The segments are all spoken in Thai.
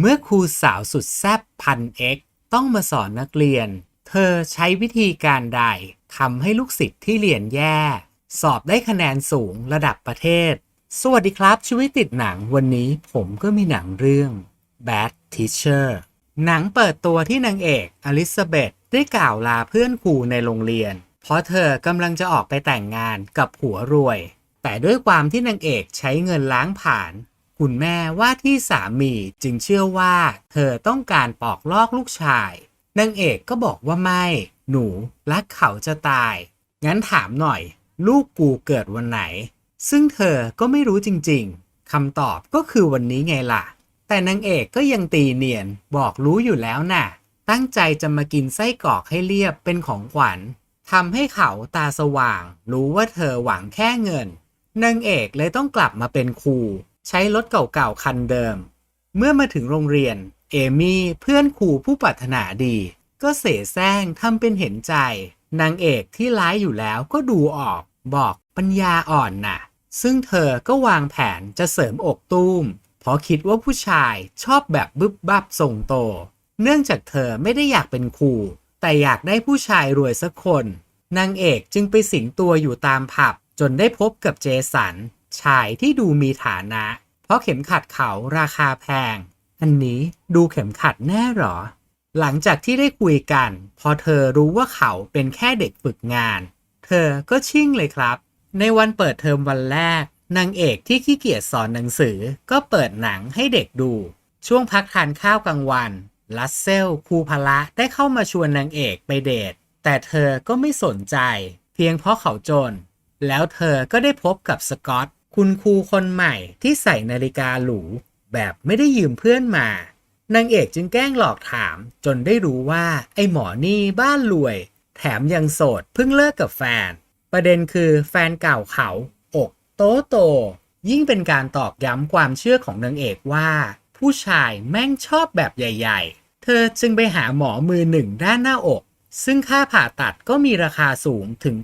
เมื่อครูสาวสุดแซ่บพันเอ็กต้องมาสอนนักเรียน เธอใช้วิธีการใดทำให้ลูกศิษย์ที่เรียนแย่ สอบได้คะแนนสูงระดับประเทศ สวัสดีครับชีวิตติดหนังวันนี้ผมก็มีหนังเรื่อง Bad Teacher หนังเปิดตัวที่นางเอกอลิซาเบธได้กล่าวลาเพื่อนครูในโรงเรียน เพราะเธอกำลังจะออกไปแต่งงานกับผัวรวย แต่ด้วยความที่นางเอกใช้เงินล้างผ่าน คุณแม่ว่าที่สามีจึงเชื่อว่า เธอต้องการปอกลอกลูกชายนางเอกก็บอกว่าไม่ หนูรักเขาจะตาย งั้นถามหน่อย ลูกกูเกิดวันไหน ซึ่งเธอก็ไม่รู้จริงๆคำตอบก็คือวันนี้ไงล่ะ แต่นางเอกก็ยังตีเนียนบอกรู้อยู่แล้วน่ะ ตั้งใจจะมากินไส้กรอกให้เรียบเป็นของขวัญทำให้เขาตาสว่าง รู้ว่าเธอหวังแค่เงินนางเอกเลยต้องกลับมาเป็นครู ใช้รถเก่าๆคันเดิม เมื่อมาถึงโรงเรียน เอมี่เพื่อนครูผู้ปรารถนาดี ก็เสแสร้งทำเป็นเห็นใจ นางเอกที่ร้ายอยู่แล้วก็ดูออก บอกปัญญาอ่อนน่ะ ซึ่งเธอก็วางแผนจะเสริมอกตุ้ม เพราะคิดว่าผู้ชายชอบแบบบึบบับส่งโต เนื่องจากเธอไม่ได้อยากเป็นครูแต่อยากได้ผู้ชายรวยสักคนนางเอกจึงไปสิงตัวอยู่ตามผับจนได้พบกับเจสัน ชายที่ดูมีฐานะ เพราะเข็มขัดเขาราคาแพง อันนี้ดูเข็มขัดแน่หรอ หลังจากที่ได้คุยกัน พอเธอรู้ว่าเขาเป็นแค่เด็กฝึกงาน เธอก็ชิ่งเลยครับ ในวันเปิดเทอมวันแรกนางเอกที่ขี้เกียจสอนหนังสือก็เปิดหนังให้เด็กดู ช่วงพักทานข้าวกลางวัน ลัสเซลคูพละได้เข้ามาชวนนางเอกไปเดท แต่เธอก็ไม่สนใจ เพียงเพราะเขาจน แล้วเธอก็ได้พบกับสกอต คุณครูคนใหม่ที่ใส่นาฬิกาหรูแบบไม่ได้ยืมเพื่อนมานางเอกจึงแกล้งหลอกถามจนได้รู้ว่าไอ้หมอนี่บ้านรวย แถมยังโสดเพิ่งเลิกกับแฟน ประเด็นคือแฟนเก่าเขา อกโตโต ยิ่งเป็นการตอกย้ำความเชื่อของนางเอกว่า ผู้ชายแม่งชอบแบบใหญ่ ๆ เธอจึงไปหาหมอมือหนึ่งด้านหน้าอก ซึ่งค่าผ่าตัดก็มีราคาสูงถึง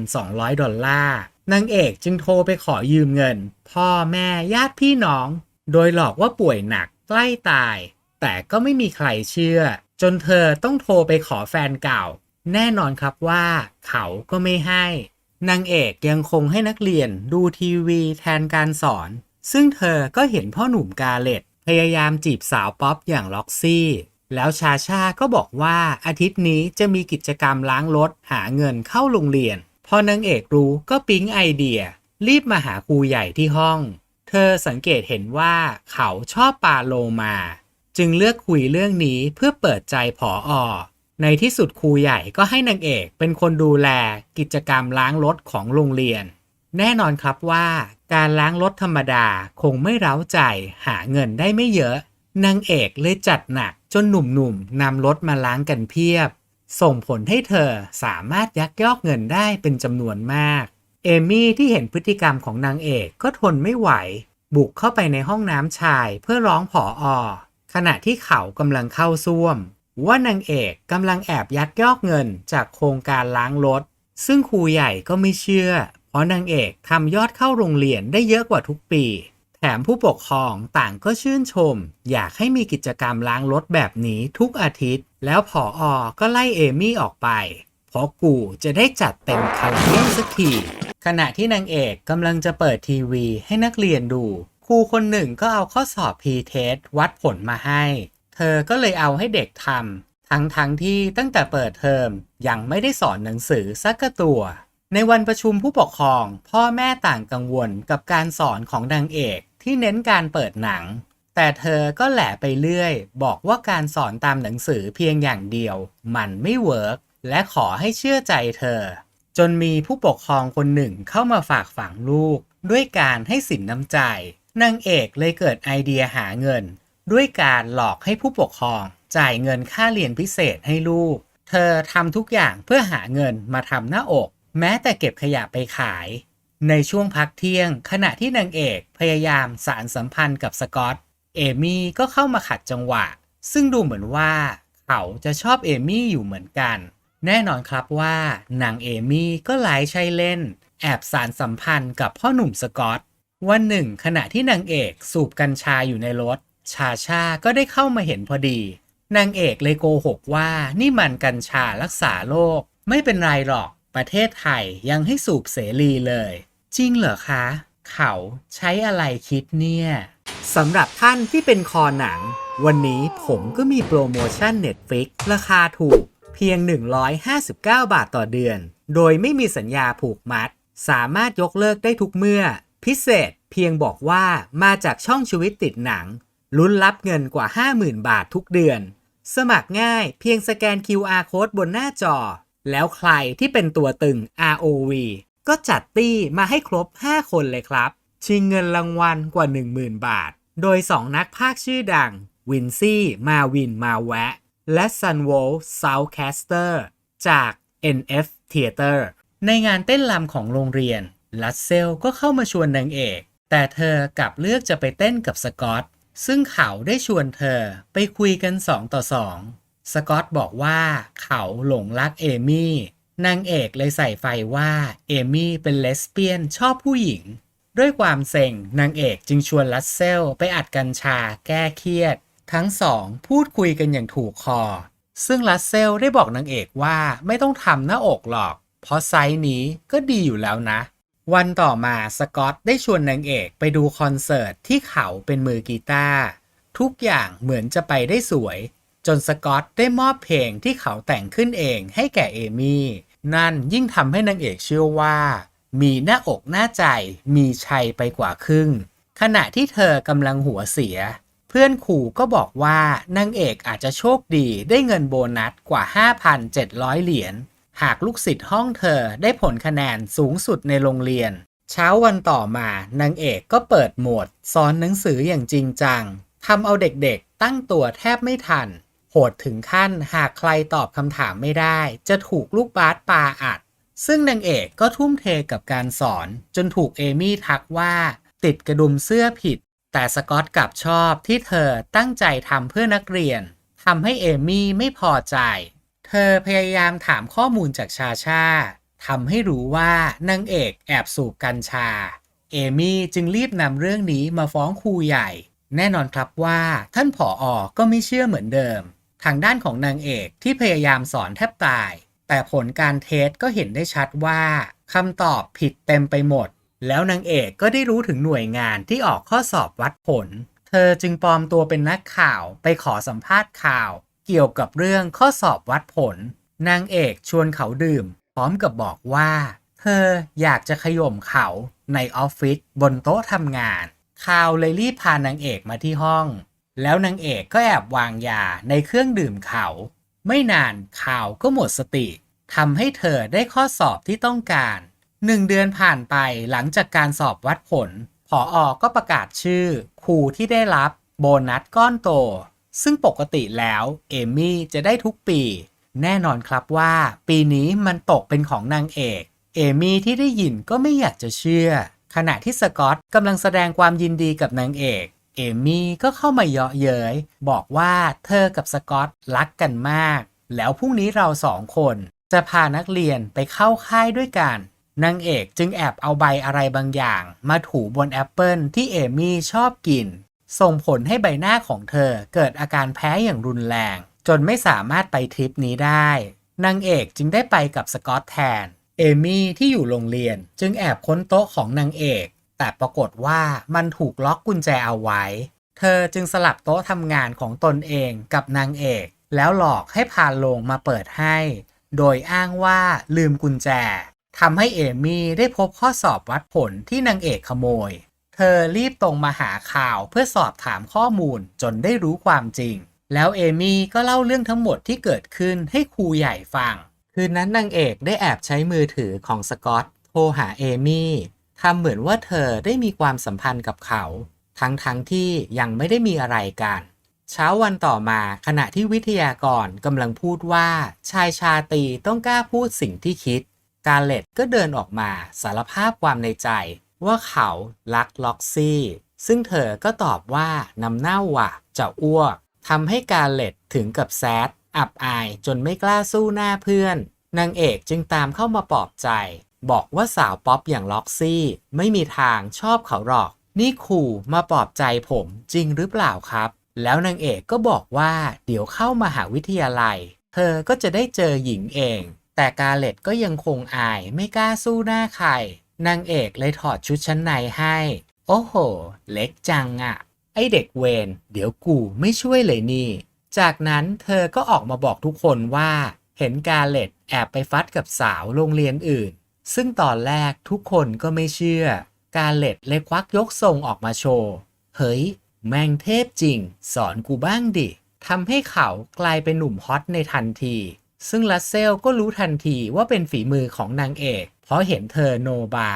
9,200 ดอลลาร์ นางเอกจึงโทรไปขอยืมเงิน พ่อแม่ญาติพี่น้อง โดยหลอกว่าป่วยหนักใกล้ตาย แต่ก็ไม่มีใครเชื่อ จนเธอต้องโทรไปขอแฟนเก่า แน่นอนครับว่า เขาก็ไม่ให้ นางเอกยังคงให้นักเรียนดูทีวีแทนการสอน ซึ่งเธอก็เห็นพ่อหนุ่มกาเลตพยายามจีบสาวป๊อปอย่างล็อกซี่ แล้วชาชาก็บอกว่าอาทิตย์นี้จะมีกิจกรรมล้างรถหาเงินเข้าโรงเรียน พอนางเอกรู้ก็ปิ๊งไอเดีย รีบมาหาครูใหญ่ที่ห้อง เธอสังเกตเห็นว่าเขาชอบปลาโลมา จึงเลือกคุยเรื่องนี้เพื่อเปิดใจผออในที่สุดครูใหญ่ก็ให้นางเอกเป็นคนดูแลกิจกรรมล้างรถของโรงเรียน แน่นอนครับว่าการล้างรถธรรมดาคงไม่เร้าใจหาเงินได้ไม่เยอะนางเอกเลยจัดหนักจนหนุ่มๆนำรถมาล้างกันเพียบ ส่งผลให้เธอสามารถยักยอกเงินได้เป็นจำนวนมาก เอมี่ที่เห็นพฤติกรรมของนางเอกก็ทนไม่ไหว บุกเข้าไปในห้องน้ำชายเพื่อร้องผออ ขณะที่เขากำลังเข้าซ่วม ว่านางเอกกำลังแอบยักยอกเงินจากโครงการล้างรถ ซึ่งครูใหญ่ก็ไม่เชื่อ เพราะนางเอกทำยอดเข้าโรงเรียนได้เยอะกว่าทุกปี แถมผู้ปกครองต่างก็ชื่นชม อยากให้มีกิจกรรมล้างรถแบบนี้ทุกอาทิตย์ แล้วผออก็ไล่เอมี่ออกไป เพราะกูจะได้จัดเต็มคาราเบลสักที ขณะที่นางเอกกำลังจะเปิดทีวีให้นักเรียนดู ครูคนหนึ่งก็เอาข้อสอบพีเทสวัดผลมาให้ เธอก็เลยเอาให้เด็กทำทั้งทั้งๆที่ตั้งแต่เปิดเทอมยังไม่ได้สอนหนังสือสักตัว ในวันประชุมผู้ปกครอง พ่อแม่ต่างกังวลกับการสอนของนางเอกที่เน้นการเปิดหนัง แต่เธอก็แหละไปเรื่อย บอกว่าการสอนตามหนังสือเพียงอย่างเดียว มันไม่เวิร์กและขอให้เชื่อใจเธอ จนมีผู้ปกครองคนหนึ่งเข้ามาฝากฝังลูก ด้วยการให้สินน้ำใจนางเอกเลยเกิดไอเดียหาเงิน ด้วยการหลอกให้ผู้ปกครอง จ่ายเงินค่าเรียนพิเศษให้ลูก เธอทำทุกอย่างเพื่อหาเงินมาทำหน้าอก แม้แต่เก็บขยะไปขาย ในช่วงพักเที่ยง ขณะที่นางเอกพยายามสารสัมพันธ์กับสกอต เอมี่ก็เข้ามาขัดจังหวะ ซึ่งดูเหมือนว่า เขาจะชอบเอมี่อยู่เหมือนกัน แน่นอนครับว่านางเอมี่ก็ไลฟ์ใช้เล่น แอบสารสัมพันธ์กับพ่อหนุ่มสกอต วันหนึ่ง ขณะที่นางเอกสูบกัญชาอยู่ในรถ ชาชาก็ได้เข้ามาเห็นพอดีนางเอกเลยโกหกว่านี่มันกัญชารักษาโรคไม่เป็นไรหรอก ประเทศไทยยังให้สูบเสรีเลย จริงเหรอคะ เขาใช้อะไรคิดเนี่ยสำหรับท่านที่เป็นคอหนัง วันนี้ผมก็มีโปรโมชั่น Netflix ราคาถูกเพียง 159 บาทต่อเดือน โดยไม่มีสัญญาผูกมัด สามารถยกเลิกได้ทุกเมื่อ พิเศษเพียงบอกว่ามาจากช่องชีวิตติดหนัง ลุ้นรับเงินกว่า 50,000 บาททุกเดือน สมัครง่ายเพียงสแกน QR Code บนหน้าจอ แล้วใครที่เป็นตัวตึง ROV ก็จัดตี้มาให้ครบ 5 คนเลยครับ ชิงเงินรางวัลกว่า 10,000 บาท โดย 2 นักพากย์ชื่อดัง วินซี่ มาวิน มาแวะ และซันโวลซาวแคสเตอร์จาก NF Theater ในงานเต้นรำของโรงเรียน ลัสเซลก็เข้ามาชวนนางเอก แต่เธอกลับเลือกจะไปเต้นกับสกอต ซึ่งเขาได้ชวนเธอไปคุยกัน 2 ต่อ 2 สกอตบอกว่าเขาหลงรักเอมี่นางเอกเลยใส่ไฟว่าเอมี่เป็นเลสเบี้ยนชอบผู้หญิง ด้วยความเซ็งนางเอกจึงชวนลัสเซลไปอัดกัญชาแก้เครียด ทั้งสองพูดคุยกันอย่างถูกคอ ซึ่งลัสเซลได้บอกนางเอกว่าไม่ต้องทำหน้าอกหรอก เพราะไซส์นี้ก็ดีอยู่แล้วนะ วันต่อมาสกอตได้ชวนนางเอกไปดูคอนเสิร์ตที่เขาเป็นมือกีตาร์ทุกอย่างเหมือนจะไปได้สวย จนสกอตได้มอบเพลงที่เขาแต่งขึ้นเองให้แก่เอมี่ นั่นยิ่งทำให้นางเอกเชื่อว่า มีหน้าอกหน้าใจมีชัยไปกว่าครึ่ง ขณะที่เธอกำลังหัวเสีย เพื่อนขู่ก็บอกว่านางเอกอาจจะโชคดีได้เงินโบนัสกว่า 5,700 เหรียญหากลูกศิษย์ห้องเธอได้ผลคะแนนสูงสุดในโรงเรียน เช้าวันต่อมานางเอกก็เปิดโหมดสอนหนังสืออย่างจริงจังทำเอาเด็กๆตั้งตัวแทบไม่ทัน หดถึงขั้นหากใครตอบคำถามไม่ได้ จะถูกลูกบาสปาอัด ซึ่งนางเอกก็ทุ่มเทกับการสอน จนถูกเอมี่ทักว่า ติดกระดุมเสื้อผิด แต่สกอตกลับชอบที่เธอตั้งใจทำเพื่อนักเรียนทำให้เอมี่ไม่พอใจ เธอพยายามถามข้อมูลจากชาชาทำให้รู้ว่านางเอกแอบสูบกัญชา เอมี่จึงรีบนำเรื่องนี้มาฟ้องครูใหญ่ แน่นอนครับว่าท่านผออก็ไม่เชื่อเหมือนเดิม ทางด้านของนางเอกที่พยายามสอนแทบตาย แต่ผลการเทสก็เห็นได้ชัดว่าคำตอบผิดเต็มไปหมด แล้วนางเอกก็ได้รู้ถึงหน่วยงานที่ออกข้อสอบวัดผล เธอจึงปลอมตัวเป็นนักข่าวไปขอสัมภาษณ์ข่าว เกี่ยวกับเรื่องข้อสอบวัดผล นางเอกชวนเขาดื่ม พร้อมกับบอกว่า เธออยากจะขย่มเขาในออฟฟิศบนโต๊ะทำงานข่าวเลยรีบพานางเอกมาที่ห้อง แล้วนางเอกก็แอบวางยาในเครื่องดื่มเขา ไม่นานข่าวก็หมดสติทำให้เธอได้ข้อสอบที่ต้องการหนึ่งเดือนผ่านไปหลังจากการสอบวัดผลผออก็ประกาศชื่อครูที่ได้รับโบนัสก้อนโต ซึ่งปกติแล้วเอมี่จะได้ทุกปี แน่นอนครับว่าปีนี้มันตกเป็นของนางเอก เอมี่ที่ได้ยินก็ไม่อยากจะเชื่อ ขณะที่สกอตกำลังแสดงความยินดีกับนางเอก เอมี่ก็เข้ามาเยาะเย้ยบอกว่าเธอกับสกอตรักกันมาก แล้วพรุ่งนี้เราสองคน จะพานักเรียนไปเข้าค่ายด้วยกันนางเอกจึงแอบเอาใบอะไรบางอย่าง มาถูบนแอปเปิลที่เอมี่ชอบกิน ส่งผลให้ใบหน้าของเธอเกิดอาการแพ้อย่างรุนแรง จนไม่สามารถไปทริปนี้ได้นางเอกจึงได้ไปกับสกอตแทน เอมี่ที่อยู่โรงเรียนจึงแอบค้นโต๊ะของนางเอก แต่ปรากฏว่ามันถูกล็อกกุญแจเอาไว้ เธอจึงสลับโต๊ะทำงานของตนเองกับนางเอก แล้วหลอกให้พาลงมาเปิดให้ โดยอ้างว่าลืมกุญแจทำให้เอมี่ได้พบข้อสอบวัดผลที่นางเอกขโมย เธอรีบตรงมาหาข่าวเพื่อสอบถามข้อมูลจนได้รู้ความจริง แล้วเอมี่ก็เล่าเรื่องทั้งหมดที่เกิดขึ้นให้ครูใหญ่ฟัง คืนนั้นนางเอกได้แอบใช้มือถือของสกอตโทรหาเอมี่ ทำเหมือนว่าเธอได้มีความสัมพันธ์กับเขา ทั้งๆทที่ยังไม่ได้มีอะไรกัน เช้าวันต่อมาขณะที่วิทยากรกำลังพูดว่า ชายชาตีต้องกล้าพูดสิ่งที่คิด กาเลตก็เดินออกมาสารภาพความในใจว่าเขารักล็อกซี่ ซึ่งเธอก็ตอบว่าน้ำเน่าว่ะจะอ้วกทำให้กาเลตถึงกับแซดอับอายจนไม่กล้าสู้หน้าเพื่อน นางเอกจึงตามเข้ามาปลอบใจ บอกว่าสาวป๊อปอย่างล็อกซี่ ไม่มีทางชอบเขาหรอก นี่ขู่มาปลอบใจผมจริงหรือเปล่าครับ แล้วนางเอกก็บอกว่าเดี๋ยวเข้ามหาวิทยาลัย เธอก็จะได้เจอหญิงเอง แต่กาเล็ตก็ยังคงอายไม่กล้าสู้หน้าใครนางเอกเลยถอดชุดชั้นในให้ โอ้โห เล็กจังอะไอเด็กเวนเดี๋ยวกูไม่ช่วยเลยนี่ จากนั้นเธอก็ออกมาบอกทุกคนว่า เห็นกาเล็ตแอบไปฟัดกับสาวโรงเรียนอื่น ซึ่งตอนแรกทุกคนก็ไม่เชื่อ การเล็ตเลยควักยกทรงออกมาโชว์ เฮ้ย แม่งเทพจริง สอนกูบ้างดิทำให้เขากลายเป็นหนุ่มฮอตในทันที ซึ่งลัสเซลก็รู้ทันทีว่าเป็นฝีมือของนางเอก เพราะเห็นเธอโนบา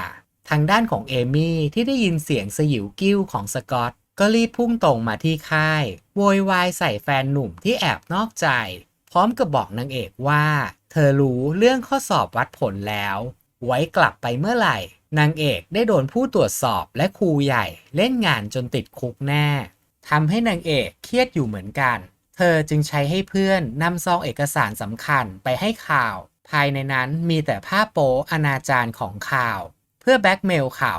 ทางด้านของเอมี่ที่ได้ยินเสียงสยิวกิ้วของสกอตก็รีบพุ่งตรงมาที่ค่าย โวยวายใส่แฟนหนุ่มที่แอบนอกใจ พร้อมกับบอกนางเอกว่า เธอรู้เรื่องข้อสอบวัดผลแล้ว ไว้กลับไปเมื่อไหร่ นางเอกได้โดนผู้ตรวจสอบและครูใหญ่เล่นงานจนติดคุกแน่ทำให้นางเอกเครียดอยู่เหมือนกัน เธอจึงใช้ให้เพื่อนนำซองเอกสารสำคัญไปให้ข่าว ภายในนั้นมีแต่ภาพโป๊อนาจารของข่าว เพื่อแบล็กเมลเขา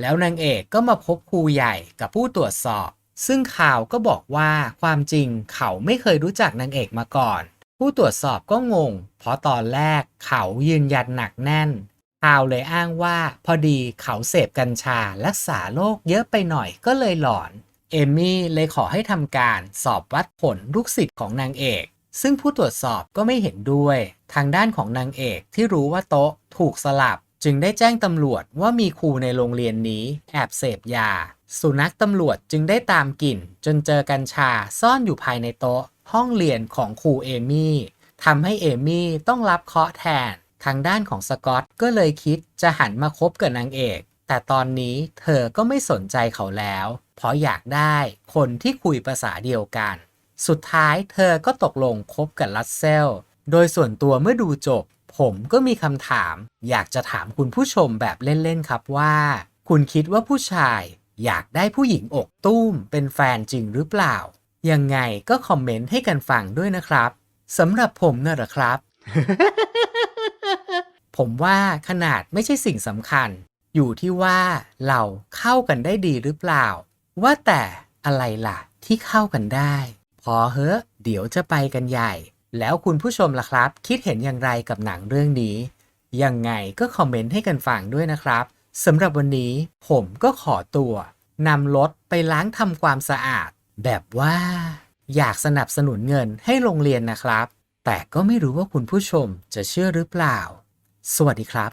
แล้วนางเอกก็มาพบครูใหญ่กับผู้ตรวจสอบ ซึ่งข่าวก็บอกว่าความจริงเขาไม่เคยรู้จักนางเอกมาก่อน ผู้ตรวจสอบก็งง เพราะตอนแรกเขายืนยันหนักแน่นข่าวเลยอ้างว่าพอดีเขาเสพกัญชารักษาโรคเยอะไปหน่อยก็เลยหลอน เอมี่เลยขอให้ทำการสอบวัดผลลูกศิษย์ของนางเอก ซึ่งผู้ตรวจสอบก็ไม่เห็นด้วย ทางด้านของนางเอกที่รู้ว่าโต๊ะถูกสลับ จึงได้แจ้งตำรวจว่ามีครูในโรงเรียนนี้แอบเสพยา สุนัขตำรวจจึงได้ตามกลิ่น จนเจอกัญชาซ่อนอยู่ภายในโต๊ะ ห้องเรียนของครูเอมี่ทำให้เอมี่ต้องรับเคราะห์แทน ทางด้านของสกอตก็เลยคิดจะหันมาคบกับนางเอก แต่ตอนนี้เธอก็ไม่สนใจเขาแล้ว เพราะอยากได้คนที่คุยภาษาเดียวกัน สุดท้ายเธอก็ตกลงคบกับลัสเซล โดยส่วนตัวเมื่อดูจบ ผมก็มีคำถาม อยากจะถามคุณผู้ชมแบบเล่นๆครับว่า คุณคิดว่าผู้ชาย อยากได้ผู้หญิงอกตุ้ม เป็นแฟนจริงหรือเปล่า ยังไงก็คอมเมนต์ให้กันฟังด้วยนะครับสำหรับผมน่ะหรอครับ ผมว่าขนาดไม่ใช่สิ่งสำคัญ อยู่ที่ว่าเราเข้ากันได้ดีหรือเปล่า ว่าแต่อะไรล่ะที่เข้ากันได้ พอเฮอะเดี๋ยวจะไปกันใหญ่ แล้วคุณผู้ชมล่ะครับ คิดเห็นอย่างไรกับหนังเรื่องนี้ ยังไงก็คอมเมนต์ให้กันฟังด้วยนะครับสำหรับวันนี้ผมก็ขอตัวนำรถไปล้างทำความสะอาด แบบว่า อยากสนับสนุนเงินให้โรงเรียนนะครับ แต่ก็ไม่รู้ว่าคุณผู้ชมจะเชื่อหรือเปล่า สวัสดีครับ